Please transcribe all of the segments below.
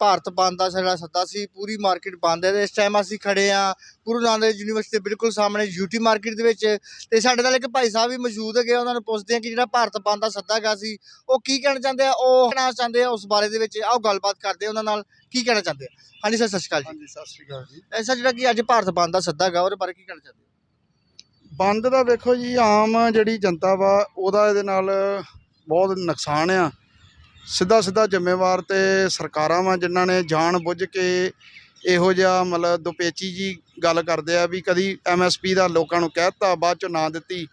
ਭਾਰਤ ਬੰਦ ਦਾ ਸਾਡਾ ਸੱਦਾ ਸੀ ਪੂਰੀ ਮਾਰਕੀਟ ਬੰਦ ਹੈ ਤੇ ਇਸ ਟਾਈਮ ਅਸੀਂ ਖੜੇ ਆ ਗੁਰੂ ਨਾਨਕ ਯੂਨੀਵਰਸਿਟੀ ਦੇ ਬਿਲਕੁਲ ਸਾਹਮਣੇ ਯੂਟੀ ਮਾਰਕੀਟ ਦੇ ਵਿੱਚ ਤੇ ਸਾਡੇ ਨਾਲ ਇੱਕ ਭਾਈ ਸਾਹਿਬ ਵੀ ਮੌਜੂਦ ਹੈਗੇ ਉਹਨਾਂ ਨੂੰ ਪੁੱਛਦੇ ਆ ਕਿ ਜਿਹੜਾ ਭਾਰਤ ਬੰਦ ਦਾ ਸੱਦਾ ਹੈਗਾ ਸੀ ਉਹ ਕੀ ਕਹਿਣਾ ਚਾਹੁੰਦੇ ਆ ਉਹ ਕਹਿਣਾ ਚਾਹੁੰਦੇ ਆ ਉਸ ਬਾਰੇ ਦੇ ਵਿੱਚ ਆਓ ਗੱਲਬਾਤ ਕਰਦੇ ਆ ਉਹਨਾਂ ਨਾਲ ਕੀ ਕਹਿਣਾ ਚਾਹੁੰਦੇ ਆ? ਹਾਂਜੀ ਸਰ ਸਤਿ ਸ਼੍ਰੀ ਅਕਾਲ ਜੀ। ਹਾਂਜੀ ਸਤਿ ਸ਼੍ਰੀ ਅਕਾਲ ਜੀ। ਐਸਾ ਜਿਹੜਾ ਕਿ ਅੱਜ ਭਾਰਤ ਬੰਦ ਦਾ ਸੱਦਾ ਹੈਗਾ ਉਹਦੇ ਬਾਰੇ ਕੀ ਕਹਿਣਾ ਚਾਹੁੰਦੇ ਬੰਦ ਦਾ ਵੇਖੋ ਜੀ ਆਮ ਜਿਹੜੀ ਜਨਤਾ ਵਾ ਉਹਦਾ ਇਹਦੇ ਨਾਲ ਬਹੁਤ ਨੁਕਸਾਨ ਆ। ਸਿੱਧਾ ਸਿੱਧਾ ਜ਼ਿੰਮੇਵਾਰ ਤੇ ਸਰਕਾਰਾਂ ਵਾ ਜਿਨ੍ਹਾਂ ਨੇ ਜਾਣ ਬੁੱਝ ਕੇ ਇਹੋ ਜਿਹਾ ਮਤਲਬ ਦੁਪੇਚੀ ਜੀ ਗੱਲ ਕਰਦੇ ਆ ਵੀ ਕਦੀ ਐਮਐਸਪੀ ਦਾ ਲੋਕਾਂ ਨੂੰ ਕਹਿਤਾ ਬਾਅਦ ਚੋਂ ਨਾ ਦਿੱਤੀ।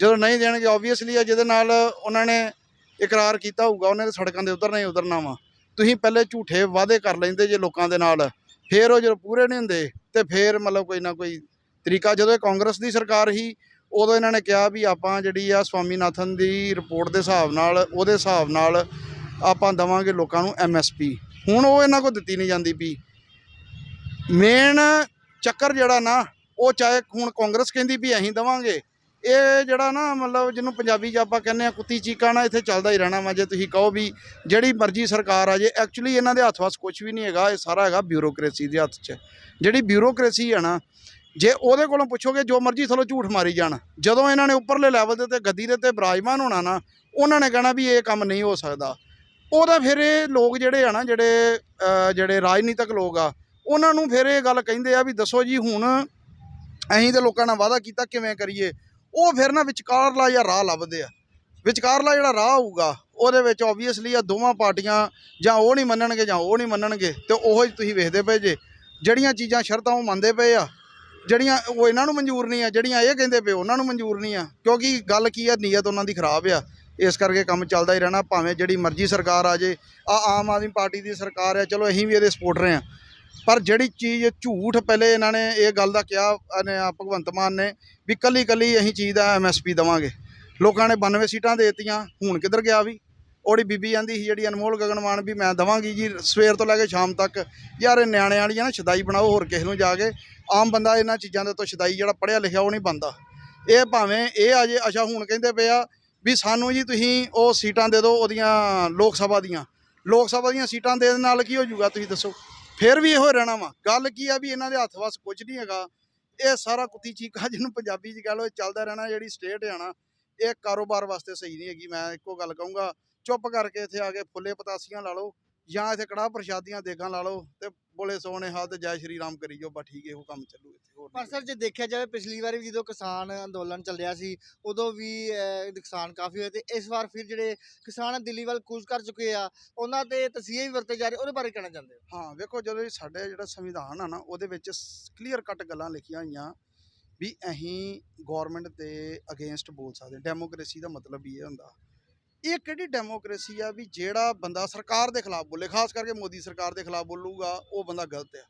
ਜਦੋਂ ਨਹੀਂ ਦੇਣਗੇ ਆਬਵੀਅਸਲੀ ਆ ਜਿਹਦੇ ਨਾਲ ਉਹਨਾਂ ਨੇ ਇਕਰਾਰ ਕੀਤਾ ਹੋਊਗਾ, ਉਹਨਾਂ ਦੇ ਸੜਕਾਂ ਦੇ ਉਤਰਨਾ ਹੀ ਉਤਰਨਾ ਵਾ। ਤੁਸੀਂ ਪਹਿਲੇ ਝੂਠੇ ਵਾਅਦੇ ਕਰ ਲੈਂਦੇ ਜੇ ਲੋਕਾਂ ਦੇ ਨਾਲ, ਫੇਰ ਉਹ ਜਦੋਂ ਪੂਰੇ ਨਹੀਂ ਹੁੰਦੇ ਤੇ ਫੇਰ ਮਤਲਬ ਕੋਈ ਨਾ ਕੋਈ ਤਰੀਕਾ। ਜਦੋਂ ਇਹ ਕਾਂਗਰਸ ਦੀ ਸਰਕਾਰ ਸੀ, ਉਦੋਂ ਇਹਨਾਂ ਨੇ ਕਿਹਾ ਵੀ ਆਪਾਂ ਜਿਹੜੀ ਆ ਸਵਾਮੀਨਾਥਨ ਦੀ ਰਿਪੋਰਟ ਦੇ ਹਿਸਾਬ ਨਾਲ, ਉਹਦੇ ਹਿਸਾਬ ਨਾਲ ਆਪਾਂ ਦਵਾਂਗੇ ਲੋਕਾਂ ਨੂੰ ਐਮਐਸਪੀ ਹੁਣ ਉਹ ਇਹਨਾਂ ਕੋਲ ਦਿੱਤੀ ਨਹੀਂ ਜਾਂਦੀ ਵੀ। ਮੇਨ ਚੱਕਰ ਜਿਹੜਾ ਨਾ, ਉਹ ਚਾਹੇ ਹੁਣ ਕਾਂਗਰਸ ਕਹਿੰਦੀ ਵੀ ਅਸੀਂ ਦਵਾਂਗੇ। ਇਹ ਜਿਹੜਾ ਨਾ ਮਤਲਬ ਜਿਹਨੂੰ ਪੰਜਾਬੀ 'ਚ ਆਪਾਂ ਕਹਿੰਦੇ ਆ ਕੁੱਤੀ ਚੀਕਾ ਨਾ, ਇੱਥੇ ਚੱਲਦਾ ਹੀ ਰਹਿਣਾ ਵਾ, ਜੇ ਤੁਸੀਂ ਕਹੋ ਵੀ ਜਿਹੜੀ ਮਰਜ਼ੀ ਸਰਕਾਰ ਆ ਜੇ ਐਕਚੁਅਲੀ ਇਹਨਾਂ ਦੇ ਹੱਥ ਵਾਸ ਕੁਝ ਵੀ ਨਹੀਂ ਹੈਗਾ, ਇਹ ਸਾਰਾ ਹੈਗਾ ਬਿਊਰੋਕ੍ਰੇਸੀ ਦੇ ਹੱਥ 'ਚ। ਜਿਹੜੀ ਬਿਊਰੋਕ੍ਰੇਸੀ ਆ ਨਾ, ਜੇ ਉਹਦੇ ਕੋਲੋਂ ਪੁੱਛੋਗੇ, ਜੋ ਮਰਜ਼ੀ ਥੱਲੋਂ ਝੂਠ ਮਾਰੀ ਜਾਣ, ਜਦੋਂ ਇਹਨਾਂ ਨੇ ਉੱਪਰਲੇ ਲੈਵਲ ਦੇ ਤੇ ਗੱਦੀ ਦੇ ਤੇ ਬਰਾਜਮਾਨ ਹੋਣਾ ਨਾ, ਉਹਨਾਂ ਨੇ ਕਹਿਣਾ ਵੀ ਇਹ ਕੰਮ ਨਹੀਂ ਹੋ ਸਕਦਾ। ਉਹਦਾ ਫਿਰ ਇਹ ਲੋਕ ਜਿਹੜੇ ਆ ਨਾ, ਜਿਹੜੇ ਜਿਹੜੇ ਰਾਜਨੀਤਿਕ ਲੋਕ ਆ, ਉਹਨਾਂ ਨੂੰ ਫਿਰ ਇਹ ਗੱਲ ਕਹਿੰਦੇ ਆ ਵੀ ਦੱਸੋ ਜੀ ਹੁਣ ਅਸੀਂ ਤੇ ਲੋਕਾਂ ਨਾਲ ਵਾਅਦਾ ਕੀਤਾ ਕਿਵੇਂ ਕਰੀਏ। ਉਹ ਫਿਰ ਨਾ ਵਿਚਕਾਰਲਾ ਜਾਂ ਰਾਹ ਲੱਭਦੇ ਆ। ਵਿਚਕਾਰਲਾ ਜਿਹੜਾ ਰਾਹ ਹੋਊਗਾ, ਉਹਦੇ ਵਿੱਚ ਆਬਵੀਅਸਲੀ ਆ ਦੋਵਾਂ ਪਾਰਟੀਆਂ ਜਾਂ ਉਹ ਨਹੀਂ ਮੰਨਣਗੇ ਜਾਂ ਉਹ ਨਹੀਂ ਮੰਨਣਗੇ, ਤੇ ਉਹੋ ਹੀ ਤੁਸੀਂ ਵੇਖਦੇ ਪਏ ਜੇ, ਜਿਹੜੀਆਂ ਚੀਜ਼ਾਂ ਸ਼ਰਤਾਂ ਉਹ ਮੰਨਦੇ ਪਏ ਆ, ਜਿਹੜੀਆਂ ਉਹ ਇਹਨਾਂ ਨੂੰ ਮਨਜ਼ੂਰ ਨਹੀਂ ਆ, ਜਿਹੜੀਆਂ ਇਹ ਕਹਿੰਦੇ ਪਏ ਉਹਨਾਂ ਨੂੰ ਮਨਜ਼ੂਰ ਨਹੀਂ ਆ, ਕਿਉਂਕਿ ਗੱਲ ਕੀ ਆ, ਨੀਅਤ ਉਹਨਾਂ ਦੀ ਖਰਾਬ ਆ। ਇਸ ਕਰਕੇ ਕੰਮ ਚੱਲਦਾ ਹੀ ਰਹਿਣਾ, ਭਾਵੇਂ ਜਿਹੜੀ ਮਰਜ਼ੀ ਸਰਕਾਰ ਆ ਜੇ। ਆ ਆਮ ਆਦਮੀ ਪਾਰਟੀ ਦੀ ਸਰਕਾਰ ਆ, ਚਲੋ ਅਸੀਂ ਵੀ ਇਹਦੇ ਸਪੋਰਟਰ ਆ ਪਰ ਜਿਹੜੀ ਚੀਜ਼ ਝੂਠ ਪਹਿਲੇ ਇਹਨਾਂ ਨੇ ਇਹ ਗੱਲ ਦਾ ਕਿਹਾ ਭਗਵੰਤ ਮਾਨ ਨੇ, ਵੀ ਕੱਲੀ ਕੱਲੀ ਅਸੀਂ ਚੀਜ਼ ਦਾ ਐਮਐਸਪੀ ਦਵਾਂਗੇ। ਲੋਕਾਂ ਨੇ 92 ਸੀਟਾਂ ਦੇ ਦਿੱਤੀਆਂ, ਹੁਣ ਕਿੱਧਰ ਗਿਆ ਵੀ? ਉਹਦੀ ਬੀਬੀ ਜਾਂਦੀ ਸੀ, ਜਿਹੜੀ ਅਨਮੋਲ ਗਗਨਮਾਨ ਵੀ ਮੈਂ ਦਵਾਂਗੀ ਜੀ, ਸਵੇਰ ਤੋਂ ਲੈ ਕੇ ਸ਼ਾਮ ਤੱਕ। ਯਾਰ ਇਹ ਨਿਆਣਿਆਂ ਵਾਲੀਆਂ ਨਾ ਛਦਾਈ ਬਣਾਓ, ਹੋਰ ਕਿਸੇ ਨੂੰ ਜਾ ਕੇ। ਆਮ ਬੰਦਾ ਇਹਨਾਂ ਚੀਜ਼ਾਂ ਦੇ ਤੋਂ ਛਦਾਈ ਜਿਹੜਾ ਪੜ੍ਹਿਆ ਲਿਖਿਆ ਉਹ ਨਹੀਂ ਬੰਦਾ ਇਹ ਭਾਵੇਂ ਇਹ ਅਜੇ ਅੱਛਾ ਹੁਣ ਕਹਿੰਦੇ ਪਏ ਆ ਵੀ ਸਾਨੂੰ ਜੀ ਤੁਸੀਂ ਉਹ ਸੀਟਾਂ ਦੇ ਦਿਓ ਉਹਦੀਆਂ ਲੋਕ ਸਭਾ ਦੀਆਂ। ਲੋਕ ਸਭਾ ਦੀਆਂ ਸੀਟਾਂ ਦੇ ਨਾਲ ਕੀ ਹੋ ਜਾਊਗਾ ਤੁਸੀਂ ਦੱਸੋ। ਫਿਰ ਵੀ ਇਹੋ ਰਹਿਣਾ ਵਾ। ਗੱਲ ਕੀ ਆ ਵੀ ਇਹਨਾਂ ਦੇ ਹੱਥ ਵਸ ਕੁਝ ਨਹੀਂ ਹੈਗਾ। ਇਹ ਸਾਰਾ ਕੁੱਤੀ ਚੀਕਾ ਜਿਹਨੂੰ ਪੰਜਾਬੀ 'ਚ ਕਹ ਲਓ, ਇਹ ਚੱਲਦਾ ਰਹਿਣਾ ਜਿਹੜੀ ਸਟੇਟ ਹੈ ਨਾ, ਇਹ ਕਾਰੋਬਾਰ ਵਾਸਤੇ ਸਹੀ ਨਹੀਂ ਹੈਗੀ। ਮੈਂ ਇੱਕੋ ਗੱਲ ਕਹੂੰਗਾ, ਚੁੱਪ ਕਰਕੇ ਇੱਥੇ ਆ ਕੇ ਫੁੱਲੇ ਪਤਾਸੀਆਂ ਲਾ ਲਓ ਜਾਂ ਇੱਥੇ ਕੜਾਹ ਪ੍ਰਸ਼ਾਦੀਆਂ ਦੇਗਾਂ ਲਾ ਲਓ ਤੇ ਸੋਹਣੇ ਹਾਲ ਤੇ ਜੈ ਸ਼੍ਰੀ ਰਾਮ ਕਰੀ ਜਾਓ ਬਸ ਠੀਕ ਹੈ ਉਹ ਕੰਮ ਚੱਲੂ ਇੱਥੇ ਹੋਰ ਪਰ ਸਰ ਜੇ ਦੇਖਿਆ ਜਾਵੇ ਪਿਛਲੀ ਵਾਰੀ ਵੀ ਜਦੋਂ ਕਿਸਾਨ ਅੰਦੋਲਨ ਚੱਲਿਆ ਸੀ ਉਦੋਂ ਵੀ ਨੁਕਸਾਨ ਕਾਫੀ ਹੋਏ ਤੇ ਇਸ ਵਾਰ ਫਿਰ ਜਿਹੜੇ ਕਿਸਾਨ ਦਿੱਲੀ ਵੱਲ ਕੂਚ ਕਰ ਚੁੱਕੇ ਆ ਉਹਨਾਂ ਤੇ ਤਸੀਹੇ ਵੀ ਵਰਤੇ ਜਾ ਰਹੇ ਉਹਦੇ ਬਾਰੇ ਕਹਿਣਾ ਚਾਹੁੰਦੇ ਹੋ? ਹਾਂ ਵੇਖੋ ਜਦੋਂ ਇਹ ਸਾਡੇ ਜਿਹੜਾ ਸੰਵਿਧਾਨ ਆ ਨਾ ਉਹਦੇ ਵਿੱਚ ਕਲੀਅਰ ਕੱਟ ਗੱਲਾਂ ਲਿਖੀਆਂ ਹੋਈਆਂ ਵੀ ਅਸੀਂ ਗਵਰਨਮੈਂਟ ਦੇ ਅਗੇਂਸਟ ਬੋਲ ਸਕਦੇ ਡੈਮੋਕ੍ਰੇਸੀ ਦਾ ਮਤਲਬ ਹੀ ਇਹ ਹੁੰਦਾ। ਇਹ ਕਿਹੜੀ ਡੈਮੋਕ੍ਰੇਸੀ ਆ ਵੀ ਜਿਹੜਾ ਬੰਦਾ ਸਰਕਾਰ ਦੇ ਖਿਲਾਫ ਬੋਲੇ, ਖਾਸ ਕਰਕੇ ਮੋਦੀ ਸਰਕਾਰ ਦੇ ਖਿਲਾਫ ਬੋਲੂਗਾ, ਉਹ ਬੰਦਾ ਗਲਤ ਆ।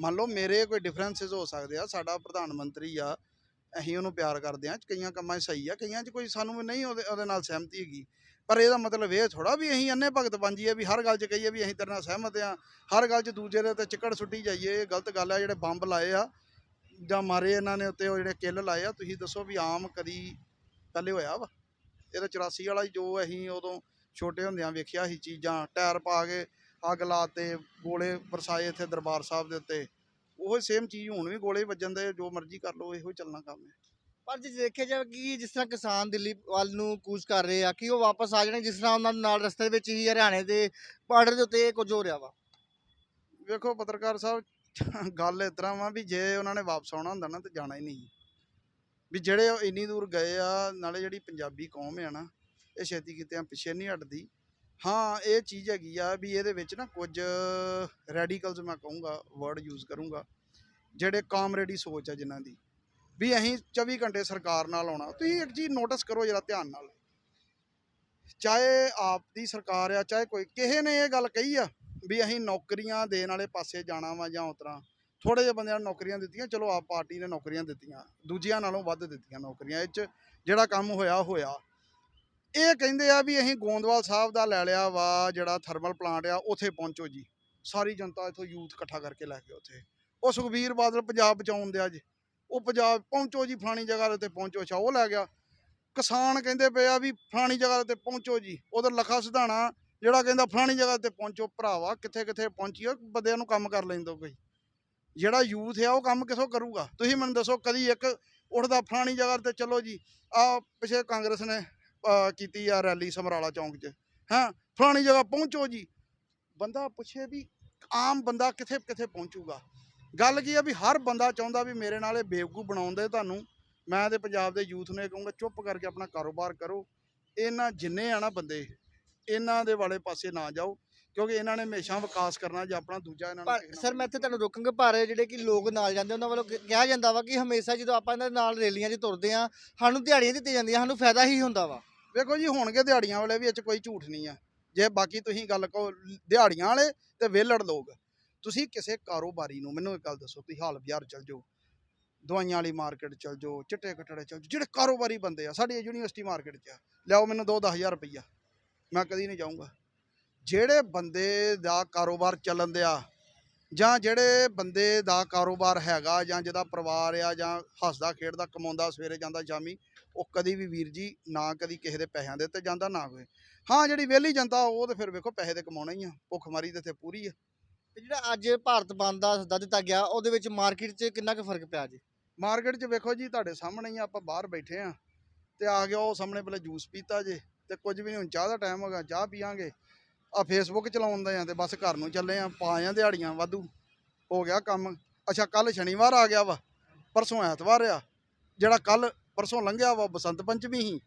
ਮੰਨ ਲਓ ਮੇਰੇ ਕੋਈ ਡਿਫਰੈਂਸਸ ਹੋ ਸਕਦੇ ਆ, ਸਾਡਾ ਪ੍ਰਧਾਨ ਮੰਤਰੀ ਆ, ਅਸੀਂ ਉਹਨੂੰ ਪਿਆਰ ਕਰਦੇ ਆ, ਕਈਆਂ ਕੰਮਾਂ 'ਚ ਸਹੀ ਆ, ਕਈਆਂ 'ਚ ਕੋਈ ਸਾਨੂੰ ਨਹੀਂ ਉਹਦੇ ਉਹਦੇ ਨਾਲ ਸਹਿਮਤੀ ਹੈਗੀ। ਪਰ ਇਹਦਾ ਮਤਲਬ ਇਹ ਥੋੜਾ ਵੀ ਅਸੀਂ ਅੰਨੇ ਭਗਤ ਬਣ ਜਾਈਏ, ਵੀ ਹਰ ਗੱਲ 'ਚ ਕਹੀਏ ਵੀ ਅਸੀਂ ਤੇਰੇ ਨਾਲ ਸਹਿਮਤ ਆ, ਹਰ ਗੱਲ 'ਚ ਦੂਜੇ ਦੇ ਤੇ ਚਿੱਕੜ ਸੁੱਟੀ ਜਾਈਏ, ਇਹ ਗਲਤ ਗੱਲ ਆ, ਜਿਹੜੇ ਬੰਬ ਲਾਏ ਆ ਜਾਂ ਮਾਰੇ ਇਹਨਾਂ ਨੇ ਉੱਤੇ ਉਹ ਜਿਹੜੇ ਕਿੱਲ ਲਾਏ ਆ, ਤੁਸੀਂ ਦੱਸੋ ਵੀ ਆਮ ਕਦੀ ਪਹਿਲੇ ਹੋਇਆ ਵਾ? ਇਹ ਤਾਂ 84 ਵਾਲਾ ਹੀ ਜੋ ਅਸੀਂ ਉਦੋਂ ਛੋਟੇ ਹੁੰਦਿਆਂ ਵੇਖਿਆ ਸੀ ਚੀਜ਼ਾਂ ਟਾਇਰ ਪਾ ਕੇ ਅੱਗ ਲਾਤੇ ਗੋਲੇ ਵਰਸਾਏ ਇੱਥੇ ਦਰਬਾਰ ਸਾਹਿਬ ਦੇ ਉੱਤੇ। ਉਹ ਸੇਮ ਚੀਜ਼ ਹੁਣ ਵੀ ਗੋਲੇ ਵੱਜਣ ਦੇ ਜੋ ਮਰਜ਼ੀ ਕਰ ਲਓ ਇਹੋ ਚੱਲਣਾ ਕੰਮ ਹੈ। ਪਰ ਜੇ ਦੇਖਿਆ ਜਾਵੇ ਕਿ ਜਿਸ ਤਰ੍ਹਾਂ ਕਿਸਾਨ ਦਿੱਲੀ ਵੱਲ ਨੂੰ ਕੂਚ ਕਰ ਰਹੇ ਆ ਕਿ ਉਹ ਵਾਪਸ ਆ ਜਾਣੇ ਜਿਸ ਤਰ੍ਹਾਂ ਉਹਨਾਂ ਦੇ ਨਾਲ ਰਸਤੇ ਵਿੱਚ ਹੀ ਹਰਿਆਣੇ ਦੇ ਬਾਰਡਰ ਦੇ ਉੱਤੇ ਇਹ ਕੁਝ ਹੋ ਰਿਹਾ ਵਾ। ਵੇਖੋ ਪੱਤਰਕਾਰ ਸਾਹਿਬ ਗੱਲ ਇਸ ਤਰ੍ਹਾਂ ਵਾ ਵੀ ਜੇ ਉਹਨਾਂ ਨੇ ਵਾਪਸ ਆਉਣਾ ਹੁੰਦਾ ਨਾ ਤੇ ਜਾਣਾ ਹੀ ਨਹੀਂ। ਵੀ ਜਿਹੜੇ ਉਹ ਇੰਨੀ ਦੂਰ ਗਏ ਆ, ਨਾਲੇ ਜਿਹੜੀ ਪੰਜਾਬੀ ਕੌਮ ਆ ਨਾ, ਇਹ ਛੇਤੀ ਕਿਤੇ ਪਿੱਛੇ ਨਹੀਂ ਹਟਦੀ। ਹਾਂ, ਇਹ ਚੀਜ਼ ਹੈਗੀ ਆ ਵੀ ਇਹਦੇ ਵਿੱਚ ਨਾ ਕੁਝ ਰੈਡੀਕਲਸ ਮੈਂ ਕਹੂੰਗਾ ਵਰਡ ਯੂਜ਼ ਕਰੂੰਗਾ, ਜਿਹੜੇ ਕਾਮਰੇਡੀ ਸੋਚ ਆ ਜਿਨ੍ਹਾਂ ਦੀ। ਵੀ ਅਸੀਂ 24 ਘੰਟੇ ਸਰਕਾਰ ਨਾਲ ਆਉਣਾ, ਤੁਸੀਂ ਇੱਕ ਚੀਜ਼ ਨੋਟਿਸ ਕਰੋ ਜਰਾ ਧਿਆਨ ਨਾਲ। ਚਾਹੇ ਆਪ ਦੀ ਸਰਕਾਰ ਆ, ਚਾਹੇ ਕੋਈ, ਕਿਸੇ ਨੇ ਇਹ ਗੱਲ ਕਹੀ ਆ ਵੀ ਅਸੀਂ ਨੌਕਰੀਆਂ ਦੇਣ ਵਾਲੇ ਪਾਸੇ ਜਾਣਾ ਵਾ ਜਾਂ ਉਤਰਾ ਥੋੜੇ ਜਿਹੇ ਬੰਦਿਆਂ ਨੂੰ ਨੌਕਰੀਆਂ ਦਿੱਤੀਆਂ, ਚਲੋ ਆਪ ਪਾਰਟੀ ਨੇ ਨੌਕਰੀਆਂ ਦਿੱਤੀਆਂ, ਦੂਜਿਆਂ ਨਾਲੋਂ ਵੱਧ ਦਿੱਤੀਆਂ ਨੌਕਰੀਆਂ, ਇਹ 'ਚ ਜਿਹੜਾ ਕੰਮ ਹੋਇਆ ਹੋਇਆ। ਇਹ ਕਹਿੰਦੇ ਆ ਵੀ ਅਸੀਂ ਗੋਂਦਵਾਲ ਸਾਹਿਬ ਦਾ ਲੈ ਲਿਆ ਵਾ, ਜਿਹੜਾ ਥਰਮਲ ਪਲਾਂਟ ਆ, ਉੱਥੇ ਪਹੁੰਚੋ ਜੀ। ਸਾਰੀ ਜਨਤਾ ਇੱਥੋਂ ਯੂਥ ਇਕੱਠਾ ਕਰਕੇ ਲੈ ਕੇ ਉੱਥੇ। ਉਹ ਸੁਖਬੀਰ ਬਾਦਲ ਪੰਜਾਬ ਬਚਾਉਣ ਦੇ ਅੱਜ ਉਹ ਪੰਜਾਬ, ਪਹੁੰਚੋ ਜੀ, ਫਲਾਣੀ ਜਗ੍ਹਾ ਤੇ ਪਹੁੰਚੋ, ਅੱਛਾ, ਉਹ ਲੈ ਗਿਆ। ਕਿਸਾਨ ਕਹਿੰਦੇ ਪਏ ਆ ਵੀ ਫਲਾਣੀ ਜਗ੍ਹਾ ਤੇ ਪਹੁੰਚੋ ਜੀ। ਉਧਰ ਲਖਾ ਸਿਧਾਣਾ, ਜਿਹੜਾ ਕਹਿੰਦਾ ਫਲਾਣੀ ਜਗ੍ਹਾ ਤੇ ਪਹੁੰਚੋ, ਭਰਾਵਾ ਕਿੱਥੇ ਕਿੱਥੇ ਪਹੁੰਚੀਓ ਬੰਦਿਆਂ ਨੂੰ ਕੰਮ ਕਰ ਲੈਣ ਦਿਓ ਕੋਈ। ਜਿਹੜਾ ਯੂਥ ਆ, ਉਹ ਕੰਮ ਕਿਥੋਂ ਕਰੂਗਾ? ਤੁਸੀਂ ਮੈਨੂੰ ਦੱਸੋ, ਕਦੀ ਇੱਕ ਉੱਠਦਾ ਫਲਾਣੀ ਜਗ੍ਹਾ ਤੇ ਚਲੋ ਜੀ, ਆ ਪਿਛੇ ਕਾਂਗਰਸ ਨੇ ਕੀਤੀ ਆ ਰੈਲੀ ਸਮਰਾਲਾ ਚੌਂਕ 'ਚ, ਹਾਂ? ਫਲਾਣੀ ਜਗ੍ਹਾ ਪਹੁੰਚੋ ਜੀ। ਬੰਦਾ ਪੁੱਛੇ ਵੀ ਆਮ ਬੰਦਾ ਕਿੱਥੇ ਕਿੱਥੇ ਪਹੁੰਚੂਗਾ? ਗੱਲ ਕੀ ਆ ਵੀ ਹਰ ਬੰਦਾ ਚਾਹੁੰਦਾ ਵੀ ਮੇਰੇ ਨਾਲ ਇਹ ਬੇਵਕੂ ਬਣਾਉਂਦੇ ਤੁਹਾਨੂੰ। ਮੈਂ ਤੇ ਪੰਜਾਬ ਦੇ ਯੂਥ ਨੂੰ ਇਹ ਕਹੂੰਗਾ, ਚੁੱਪ ਕਰਕੇ ਆਪਣਾ ਕਾਰੋਬਾਰ ਕਰੋ। ਇਹਨਾਂ ਜਿੰਨੇ ਆ ਨਾ ਬੰਦੇ, ਇਹਨਾਂ ਦੇ ਵਾਲੇ ਪਾਸੇ ਨਾ ਜਾਓ। ਕਿਉਂਕਿ ਇਹਨਾਂ ਨੇ ਹਮੇਸ਼ਾ ਵਿਕਾਸ ਕਰਨਾ ਜੇ ਆਪਣਾ ਦੂਜਾ ਇਹਨਾਂ ਪਰ ਨੇ ਸਰ ਮੈਂ ਇੱਥੇ ਤੁਹਾਨੂੰ ਰੋਕਾਂਗਾ ਪਰ ਜਿਹੜੇ ਕਿ ਲੋਕ ਨਾਲ ਜਾਂਦੇ ਉਹਨਾਂ ਵੱਲੋਂ ਕਿ- ਕਿਹਾ ਜਾਂਦਾ ਵਾ ਕਿ ਹਮੇਸ਼ਾ ਜਦੋਂ ਆਪਾਂ ਇਹਨਾਂ ਦੇ ਨਾਲ ਰੈਲੀਆਂ 'ਚ ਤੁਰਦੇ ਆ ਸਾਨੂੰ ਦਿਹਾੜੀਆਂ ਦਿੱਤੀਆਂ ਜਾਂਦੀਆਂ ਸਾਨੂੰ ਫਾਇਦਾ ਹੀ ਹੁੰਦਾ ਵਾ। ਵੇਖੋ ਜੀ ਹੋਣਗੇ ਦਿਹਾੜੀਆਂ ਵਾਲੇ ਵੀ ਇਹ ਚ ਕੋਈ ਝੂਠ ਨਹੀਂ ਆ। ਜੇ ਬਾਕੀ ਤੁਸੀਂ ਗੱਲ ਕਹੋ ਦਿਹਾੜੀਆਂ ਵਾਲੇ ਤੇ ਵਿਹਲੜ ਲੋਕ। ਤੁਸੀਂ ਕਿਸੇ ਕਾਰੋਬਾਰੀ ਨੂੰ ਮੈਨੂੰ ਇੱਕ ਗੱਲ ਦੱਸੋ ਤੁਸੀਂ ਹਾਲ ਬਾਜ਼ਾਰ ਚਲ ਜਾਓ ਦਵਾਈਆਂ ਵਾਲੀ ਮਾਰਕੀਟ ਚਲ ਜਾਓ ਚਿੱਟੇ ਕਟੜੇ ਚਲ ਜਾਓ ਜਿਹੜੇ ਕਾਰੋਬਾਰੀ ਬੰਦੇ ਆ ਸਾਡੀ ਯੂਨੀਵਰਸਿਟੀ ਮਾਰਕੀਟ 'ਚ ਆ ਲਿਆਓ ਮੈਨੂੰ ਦੋ 10000 ਰੁਪਈਆ ਮੈਂ ਕਦੀ ਨਹੀਂ ਜਾਊਂਗਾ। ਜਿਹੜੇ ਬੰਦੇ ਦਾ ਕਾਰੋਬਾਰ ਚੱਲਣ ਦਿਆ ਜਾਂ ਜਿਹੜੇ ਬੰਦੇ ਦਾ ਕਾਰੋਬਾਰ ਹੈਗਾ ਜਾਂ ਜਿਹਦਾ ਪਰਿਵਾਰ ਆ ਜਾਂ ਹੱਸਦਾ ਖੇਡਦਾ ਕਮਾਉਂਦਾ ਸਵੇਰੇ ਜਾਂਦਾ ਸ਼ਾਮੀ ਉਹ ਕਦੀ ਵੀ ਵੀਰ ਜੀ ਨਾ ਕਦੀ ਕਿਸੇ ਦੇ ਪੈਸਿਆਂ ਦੇ ਤੇ ਜਾਂਦਾ ਨਾ ਕੋਈ। ਹਾਂ ਜਿਹੜੀ ਵਿਹਲੀ ਜਨਤਾ ਉਹ ਤੇ ਫਿਰ ਵੇਖੋ ਪੈਸੇ ਤੇ ਕਮਾਉਣਾ ਹੀ ਆ ਭੁੱਖਮਰੀ ਤੇ ਇੱਥੇ ਪੂਰੀ ਆ। ਤੇ ਜਿਹੜਾ ਅੱਜ ਭਾਰਤ ਬੰਦ ਦਾ ਸੱਦਾ ਦਿੱਤਾ ਗਿਆ ਉਹਦੇ ਵਿੱਚ ਮਾਰਕੀਟ 'ਚ ਕਿੰਨਾ ਕੁ ਫ਼ਰਕ ਪਿਆ ਜੀ? ਮਾਰਕੀਟ 'ਚ ਵੇਖੋ ਜੀ ਤੁਹਾਡੇ ਸਾਹਮਣੇ ਹੀ ਆਪਾਂ ਬਾਹਰ ਬੈਠੇ ਆ ਤੇ ਆ ਗਿਆ ਉਹ ਸਾਹਮਣੇ ਪਹਿਲੇ ਜੂਸ ਪੀਤਾ ਜੇ ਤੇ ਕੁਝ ਵੀ ਨਹੀਂ ਹੁਣ ਚਾਹ ਦਾ ਟਾਈਮ ਹੋਗਾ ਚਾਹ ਪੀਾਂਗੇ ਆ ਫੇਸਬੁੱਕ ਚਲਾਉਂਦੇ ਆ ਤੇ ਬਸ ਘਰ ਨੂੰ ਚੱਲੇ ਆ ਪਾਇਆ ਦਿਹਾੜੀਆਂ ਵਾਧੂ। ਹੋ ਗਿਆ ਕੰਮ। ਅੱਛਾ ਕੱਲ ਸ਼ਨੀਵਾਰ ਆ ਗਿਆ ਵਾ। ਪਰਸੋਂ ਐਤਵਾਰ ਆ। ਜਿਹੜਾ ਕੱਲ ਪਰਸੋਂ ਲੰਘਿਆ ਵਾ, ਬਸੰਤ ਪੰਚਮੀ ਹੀ।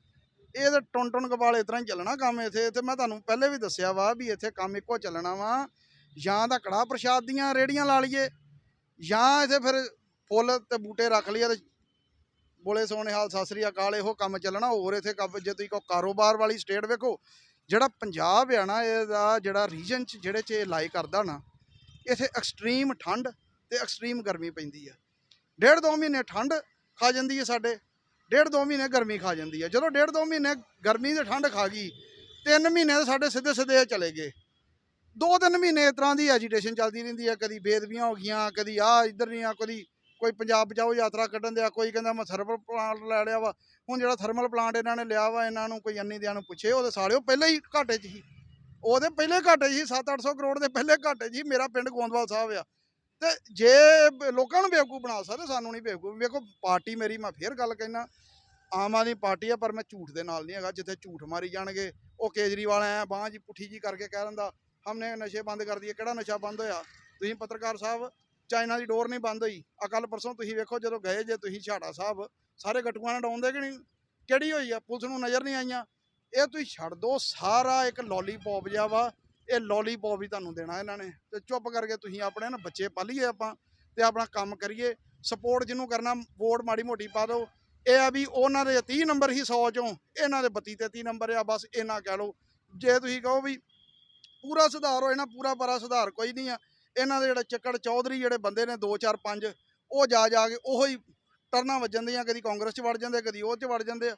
ਇਹ ਤੇ ਟੁੰਨ ਟੁੰਨ ਕਪਾਲ ਇਸ ਤਰ੍ਹਾਂ ਹੀ ਚੱਲਣਾ ਕੰਮ ਇੱਥੇ। ਤੇ ਮੈਂ ਤੁਹਾਨੂੰ ਪਹਿਲੇ ਵੀ ਦੱਸਿਆ ਵਾ ਵੀ ਇੱਥੇ ਕੰਮ ਇੱਕੋ ਚੱਲਣਾ ਵਾ। ਜਾਂ ਤਾਂ ਕੜਾਹ ਪ੍ਰਸ਼ਾਦ ਦੀਆਂ ਰੇੜੀਆਂ ਲਾ ਲਈਏ, ਜਾਂ ਇੱਥੇ ਫਿਰ ਫੁੱਲ ਤੇ ਬੂਟੇ ਰੱਖ ਲਈਏ ਤੇ ਬੋਲੇ ਸੋਹਣੇ ਹਾਲ, ਸਤਿ ਸ੍ਰੀ ਅਕਾਲ, ਇਹੋ ਕੰਮ ਚੱਲਣਾ। ਹੋਰ ਇੱਥੇ ਕੰਮ, ਜੇ ਤੁਸੀਂ ਕੋ ਕਾਰੋਬਾਰ ਵਾਲੀ ਸਟੇਟ ਵੇਖੋ ਜਿਹੜਾ ਪੰਜਾਬ ਆ ਨਾ, ਇਹਦਾ ਜਿਹੜਾ ਰੀਜਨ ਚ ਜਿਹੜੇ ਚ ਇਹ ਲਾਈ ਕਰਦਾ ਨਾ, ਇੱਥੇ ਐਕਸਟ੍ਰੀਮ ਠੰਡ ਤੇ ਐਕਸਟ੍ਰੀਮ ਗਰਮੀ ਪੈਂਦੀ ਆ। ਡੇਢ ਦੋ ਮਹੀਨੇ ਠੰਡ ਖਾ ਜਾਂਦੀ ਹੈ ਸਾਡੇ, ਡੇਢ ਦੋ ਮਹੀਨੇ ਗਰਮੀ ਖਾ ਜਾਂਦੀ ਹੈ ਜਦੋਂ ਡੇਢ ਦੋ ਮਹੀਨੇ ਗਰਮੀ ਤੇ ਠੰਡ ਖਾ ਗਈ, ਤਿੰਨ ਮਹੀਨੇ ਸਾਡੇ ਸਿੱਧੇ ਸਿੱਧੇ ਚਲੇ ਗਏ। ਦੋ ਤਿੰਨ ਮਹੀਨੇ ਇਸ ਤਰ੍ਹਾਂ ਦੀ ਐਜੀਟੇਸ਼ਨ ਚੱਲਦੀ ਰਹਿੰਦੀ ਹੈ ਕਦੀ ਬੇਦਬੀਆਂ ਹੋ ਗਈਆਂ, ਕਦੀ ਆ ਇੱਧਰ ਨਹੀਂ ਆ ਕਦੀ ਕੋਈ ਪੰਜਾਬ ਬਚਾਓ ਯਾਤਰਾ ਕੱਢਣ ਦਿਆ, ਕੋਈ ਕਹਿੰਦਾ ਮੈਂ ਥਰਮਲ ਪਲਾਂਟ ਲੈ ਲਿਆ ਵਾ। ਹੁਣ ਜਿਹੜਾ ਥਰਮਲ ਪਲਾਂਟ ਇਹਨਾਂ ਨੇ ਲਿਆ ਵਾ, ਇਹਨਾਂ ਨੂੰ ਕੋਈ ਅੰਨੀ ਦਿਆਂ ਨੂੰ ਪੁੱਛੇ, ਉਹਦੇ ਸਾਲਿਓ ਪਹਿਲਾਂ ਹੀ ਘਾਟੇ 'ਚ ਸੀ। ਉਹਦੇ ਪਹਿਲੇ ਘਾਟੇ 'ਚ ਸੀ 7-800 ਕਰੋੜ ਦੇ ਪਹਿਲੇ ਘਾਟੇ 'ਚ ਸੀ, ਮੇਰਾ ਪਿੰਡ ਗੋਂਦਵਾਲ ਸਾਹਿਬ ਆ। ਤੇ ਜੇ ਲੋਕਾਂ ਨੂੰ ਬੇਵਕੂਫ ਬਣਾ ਸਕਦੇ, ਸਾਨੂੰ ਨਹੀਂ ਬੇਵਕੂਫ। ਵੇਖੋ, ਪਾਰਟੀ ਮੇਰੀ ਮੈਂ ਫੇਰ ਗੱਲ ਕਹਿਣਾ ਆਮ ਆਦਮੀ ਪਾਰਟੀ ਆ, ਪਰ ਮੈਂ ਝੂਠ ਦੇ ਨਾਲ ਨਹੀਂ ਹੈਗਾ, ਜਿੱਥੇ ਝੂਠ ਮਾਰੀ ਜਾਣਗੇ, ਉਹ ਕੇਜਰੀਵਾਲ ਐ ਬਾਂਹ ਜੀ ਪੁੱਠੀ ਜੀ ਕਰਕੇ ਕਹਿ ਦਿੰਦਾ, ਹਮਨੇ ਨਸ਼ੇ ਬੰਦ ਕਰ ਦਈਏ, ਕਿਹੜਾ ਨਸ਼ਾ ਬੰਦ ਹੋਇਆ? ਤੁਸੀਂ ਪੱਤਰਕਾਰ ਸਾਹਿਬ ਚਾਈਨਾ ਦੀ ਡੋਰ ਨਹੀਂ ਬੰਦ ਹੋਈ। ਆ ਕੱਲ ਪਰਸੋਂ ਤੁਸੀਂ ਵੇਖੋ ਜਦੋਂ ਗਏ ਜੇ ਤੁਸੀਂ ਛਾੜਾ ਸਾਹਿਬ, ਸਾਰੇ ਗਟੂਆਂ ਨਾਲ ਡਾਉਂਦੇ ਕਿ ਨਹੀਂ? ਕਿਹੜੀ ਹੋਈ ਆ? ਪੁਲਿਸ ਨੂੰ ਨਜ਼ਰ ਨਹੀਂ ਆਈਆਂ। ਇਹ ਤੁਸੀਂ ਛੱਡ ਦੋ, ਸਾਰਾ ਇੱਕ ਲੋਲੀਪੌਪ ਜਿਹਾ ਵਾ। ਇਹ ਲੋਲੀਪੌਪ ਹੀ ਤੁਹਾਨੂੰ ਦੇਣਾ ਇਹਨਾਂ ਨੇ। ਤੇ ਚੁੱਪ ਕਰਕੇ ਤੁਸੀਂ ਆਪਣੇ ਨਾ ਬੱਚੇ ਪਾਲੀਏ ਆਪਾਂ ਤੇ ਆਪਣਾ ਕੰਮ ਕਰੀਏ। ਸਪੋਰਟ ਜਿਹਨੂੰ ਕਰਨਾ, ਵੋਟ ਮਾੜੀ ਮੋਟੀ ਪਾ ਦਿਓ। ਇਹ ਆ ਵੀ ਉਹਨਾਂ ਦੇ 30 ਨੰਬਰ ਹੀ 100 ਚੋਂ, ਇਹਨਾਂ ਦੇ 32 33 ਨੰਬਰ ਆ, ਬਸ ਇਹਨਾਂ ਕਹਿ ਲਓ। ਜੇ ਤੁਸੀਂ ਕਹੋ ਵੀ ਪੂਰਾ ਸੁਧਾਰ ਹੋਏ ਨਾ, ਪੂਰਾ ਪਰਾ ਸੁਧਾਰ ਕੋਈ ਨਹੀਂ ਆ। ਇਹਨਾਂ ਦੇ ਜਿਹੜਾ ਚੱਕੜ ਚੌਧਰੀ ਜਿਹੜੇ ਬੰਦੇ ਨੇ 2 4 5 ਉਹ ਜਾ ਜਾ ਕੇ ਉਹੋ ਹੀ ਟਰਨਾਂ ਵੱਜਣ ਦੀਆਂ ਕਦੀ ਕਾਂਗਰਸ 'ਚ ਵੜ ਜਾਂਦੇ ਕਦੀ ਉਹ 'ਚ ਵੜ ਜਾਂਦੇ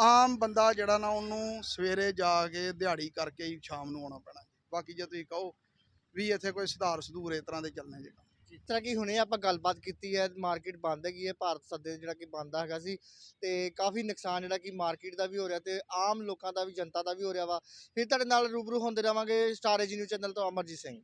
ਆਮ ਬੰਦਾ ਜਿਹੜਾ ਨਾ ਉਹਨੂੰ ਸਵੇਰੇ ਜਾ ਕੇ ਦਿਹਾੜੀ ਕਰਕੇ ਹੀ ਸ਼ਾਮ ਨੂੰ ਆਉਣਾ ਪੈਣਾ। ਬਾਕੀ ਜੇ ਤੁਸੀਂ ਕਹੋ ਵੀ ਇੱਥੇ ਕੋਈ ਸੁਧਾਰ ਸੁਧੂਰ ਇਸ ਤਰ੍ਹਾਂ ਦੇ ਚੱਲਣੇ ਜੇ। ਜਿਸ ਤਰ੍ਹਾਂ ਕਿ ਹੁਣੇ ਆਪਾਂ ਗੱਲਬਾਤ ਕੀਤੀ ਹੈ, ਮਾਰਕੀਟ ਬੰਦ ਹੈਗੀ ਹੈ, ਭਾਰਤ ਸੱਦੇ ਜਿਹੜਾ ਕਿ ਬੰਦ ਹੈਗਾ ਸੀ ਤੇ ਕਾਫੀ ਨੁਕਸਾਨ ਜਿਹੜਾ ਕਿ ਮਾਰਕੀਟ ਦਾ ਵੀ ਹੋ ਰਿਹਾ ਤੇ ਆਮ ਲੋਕਾਂ ਦਾ ਵੀ, ਜਨਤਾ ਦਾ ਵੀ ਹੋ ਰਿਹਾ ਵਾ। ਫਿਰ ਤੁਹਾਡੇ ਨਾਲ ਰੂਬਰੂ ਹੁੰਦੇ ਰਵਾਂਗੇ ਸਟਾਰ ਏਜੀ ਨਿਊਜ਼ ਚੈਨਲ ਤੋਂ ਅਮਰਜੀਤ ਸਿੰਘ।